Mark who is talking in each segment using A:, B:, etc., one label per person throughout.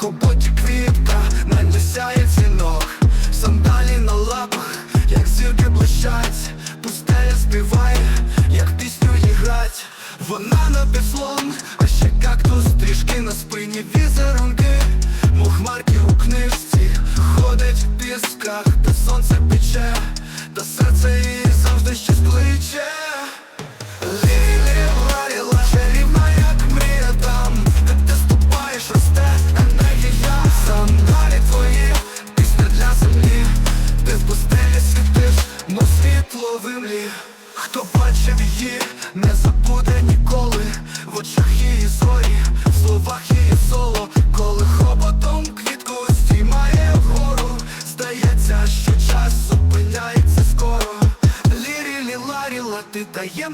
A: хоботі квітка, на ній сяє дзвінок Сандалі на лапах, як зірки блищать. Пустеля співає, як пісню їй грать Вона на підслон, а ще кактус Трішки на спині. Візерунки Мухмарки у книжці. Ходить в пісках, де сонце пече Та серце її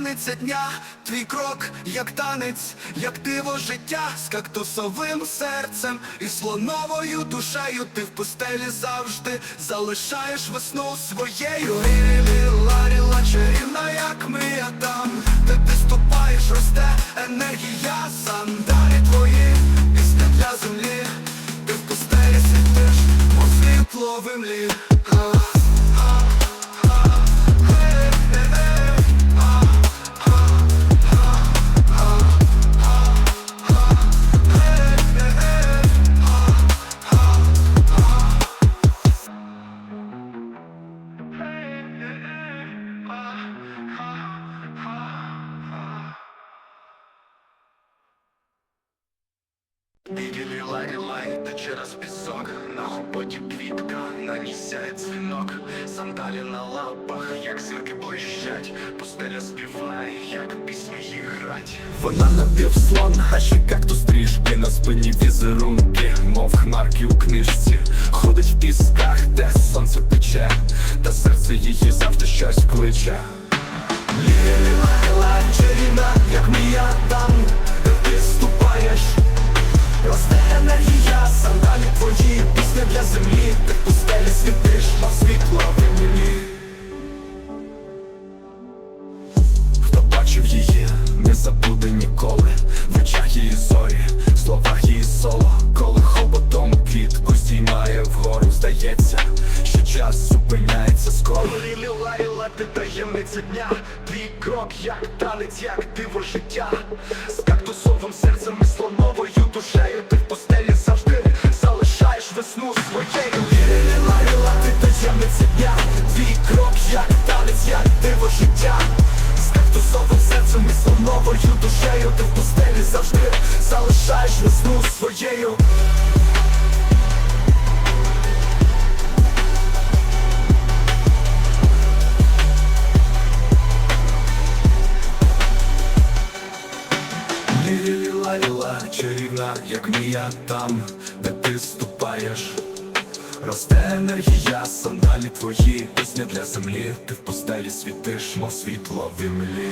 A: таємниця дня, твій крок, як танець, як диво життя, з кактусовим серцем і слоновою душею ти в пустелі завжди залишаєш весну своєю. Ларіла, чарівна, як мрія там, де ти ступаєш, росте енергія, сандалі твої, Білі лай лай, та через пісок На хоботі квітка, на ній сяє дзвінок Сандалі на лапах, як зірки блищать. Пустеля співає, як пісні їй грать
B: Вона напівслон, а ще кактус трішки на спині візерунки, мов хмарки у книжці, ходить в пісках, де сонце пече, та серце її завжди щось кличе. Ліла, для землі, ти пустелі світиш, мов світло в імені. Хто бачив її, не забуде ніколи. В очах її зорі, в словах її соло. Коли хоботом квітку здіймає вгору Здається, що час зупиняється скоро
A: Лілі лайла, ти таємниця дня. Твій крок, як танець, як диво життя. З кактусовим серцем і слоновою душею Ти своєю
B: Лілі ларіла, ти таємниця дня Твій крок, як танець, як диво життя З кактусовим серцем і слоновою душею Ти в пустелі завжди залишаєш весну своєю чарівна, як мія там, де ти ступаєш. Росте енергія, сандалі твої, пісня для землі, ти в постелі світиш, мов світло в імлі.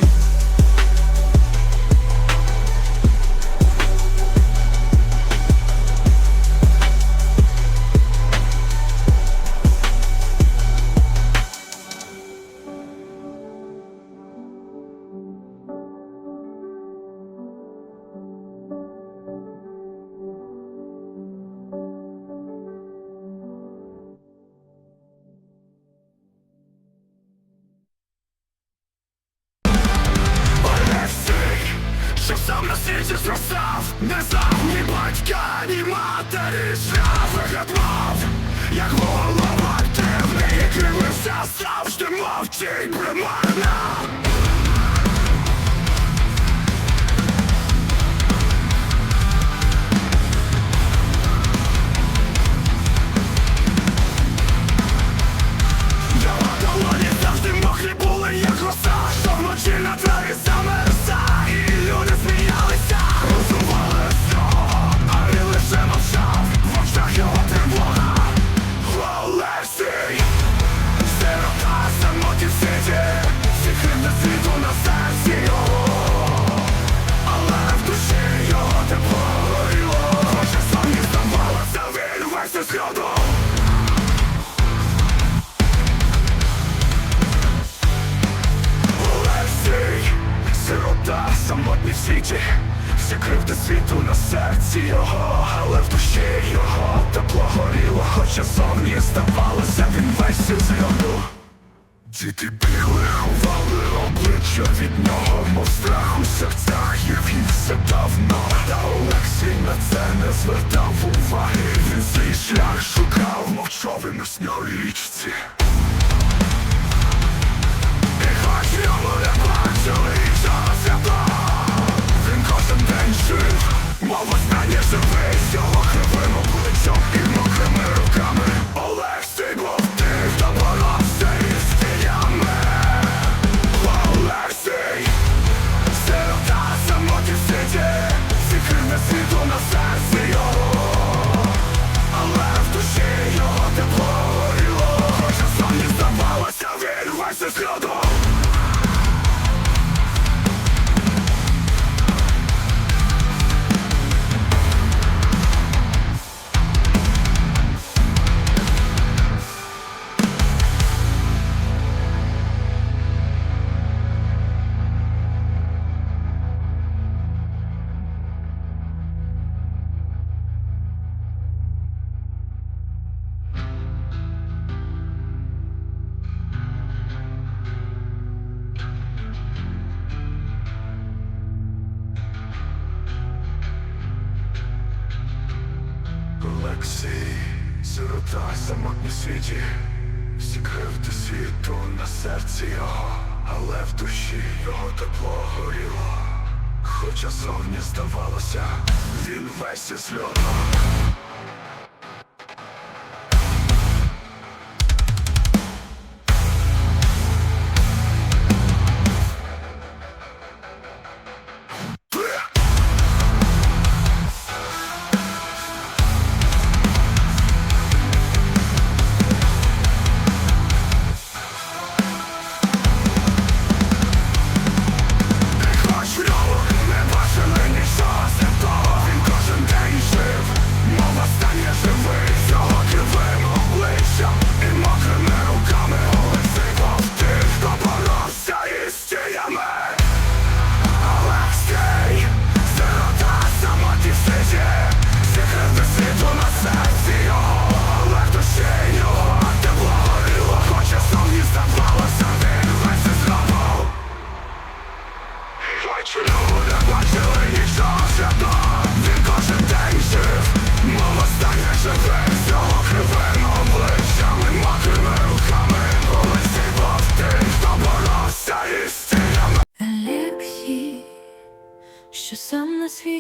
A: Матері шлях вигадував Як голова активний, який завжди мовчить примарна завжди мокрі були, як роса Що вночі на траві Сирота, самотній в світі всі кривди світу на серці його, але в душі його тепло горіло, хоча зовні здавалося, він весь із льоду. Діти бігли, ховали обличчя від нього, мов страх у серцях їх все давно. Та Олексій на це не звертав уваги. Він свій шлях шукав, мовчав і місньої річці. Олексій, сирота самотній світі, всі кривди світу на серці його, але в душі його тепло горіло. Хоча зовні здавалося, він весь із льоду.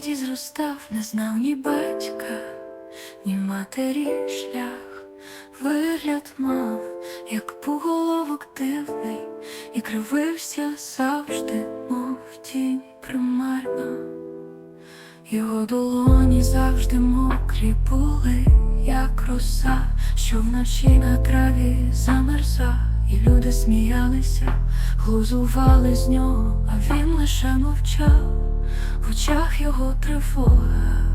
C: Сам зростав, не знав ні батька, ні матері шлях, вигляд мав, як поголовок дивний, і кривився завжди, мов тінь примарна. Його долоні завжди мокрі були, як роса, що вночі на траві замерза, і люди сміялися, глузували з нього, а він лише мовчав, в очах його тривога.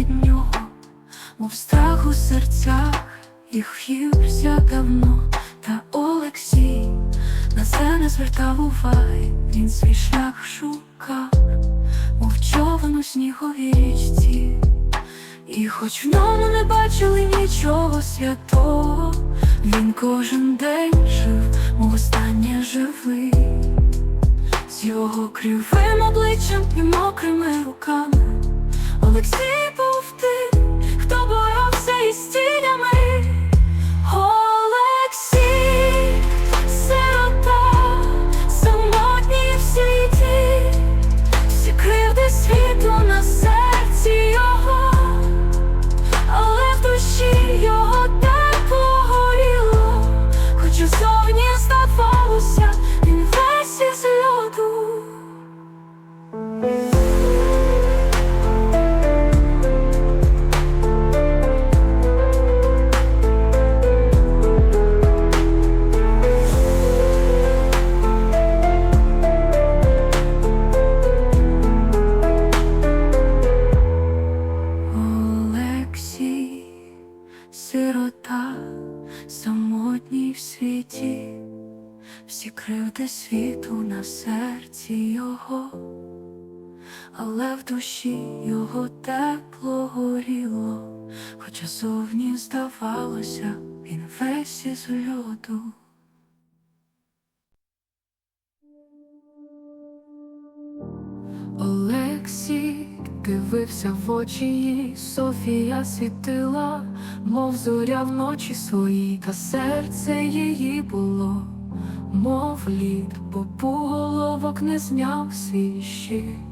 C: Від нього, мов страх у серцях, їх в'ївся давно, та Олексій на це не звертав уваги, він свій шлях шукав, мов човен у сніговій річці, і хоч в ньому не бачили нічого святого, він кожен день жив, мов останнє живий. З його кривим обличчям і мокрими руками Олексій тепло горіло, хоча зовні здавалося, він весь із льоду. Олексій дивився в очі їй, Софія світила, мов зоря вночі своїй, та серце її було, мов лід, бо головок не зняв свій щит.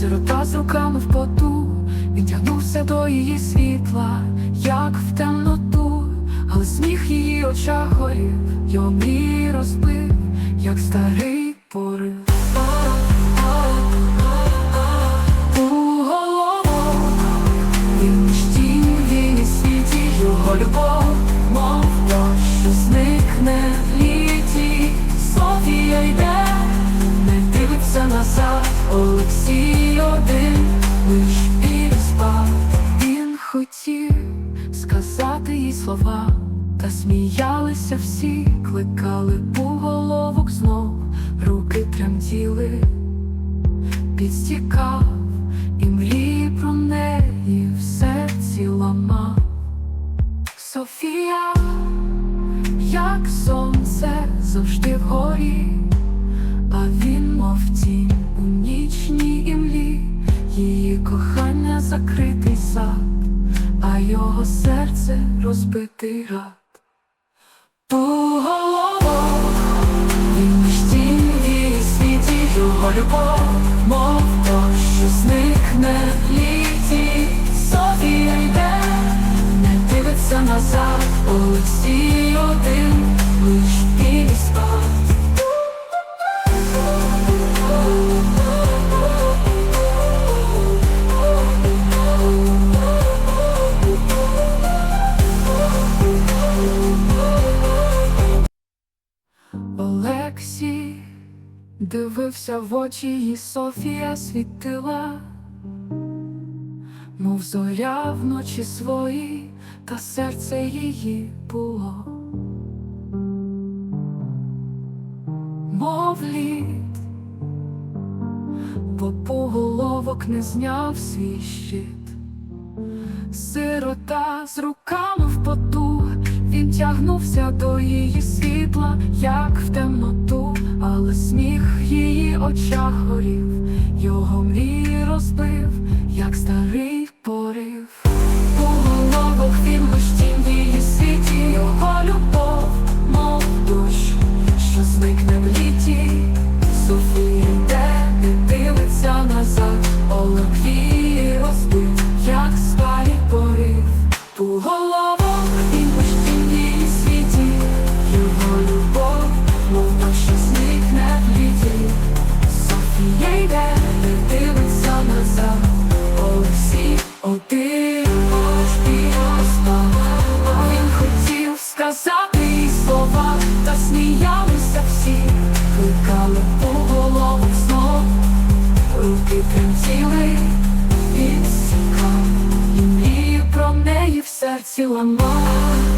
C: Сирота з руками в поту, він тягнувся до її світла, як в темноту, але сміх її очах горів, його мрії розбив, як старий порив. У голову він тінь в її світі, його любов, назад, Олексій один, лиш і спав. Він хотів сказати їй слова, та сміялися всі, кликали головок знов, руки тремтіли підстікав і мрії про неї в серці ламав. Софія, як сонце завжди вгорі, а він, мов тінь нічній імлі, її кохання закритий сад, а його серце розбитий рад. Ту голову він між світі його любов, мов дощ, що зникне в літі. Софія йде, не дивиться назад, Олексій один, лиш дивився в очі, її Софія світила, мов зоря вночі свої, та серце її було, мов лід, бо поголовок не зняв свій щит. Сирота з руками в поту, він тягнувся до її світла, як в темноту, але сміх в її очах горів, його мрії розбив, не дивиться назад, Олексій один спав. Він хотів сказати їй слова, та сміялися всі, кликали по голову знов, руки тремтіли, він стікав, і про неї в серці ламав.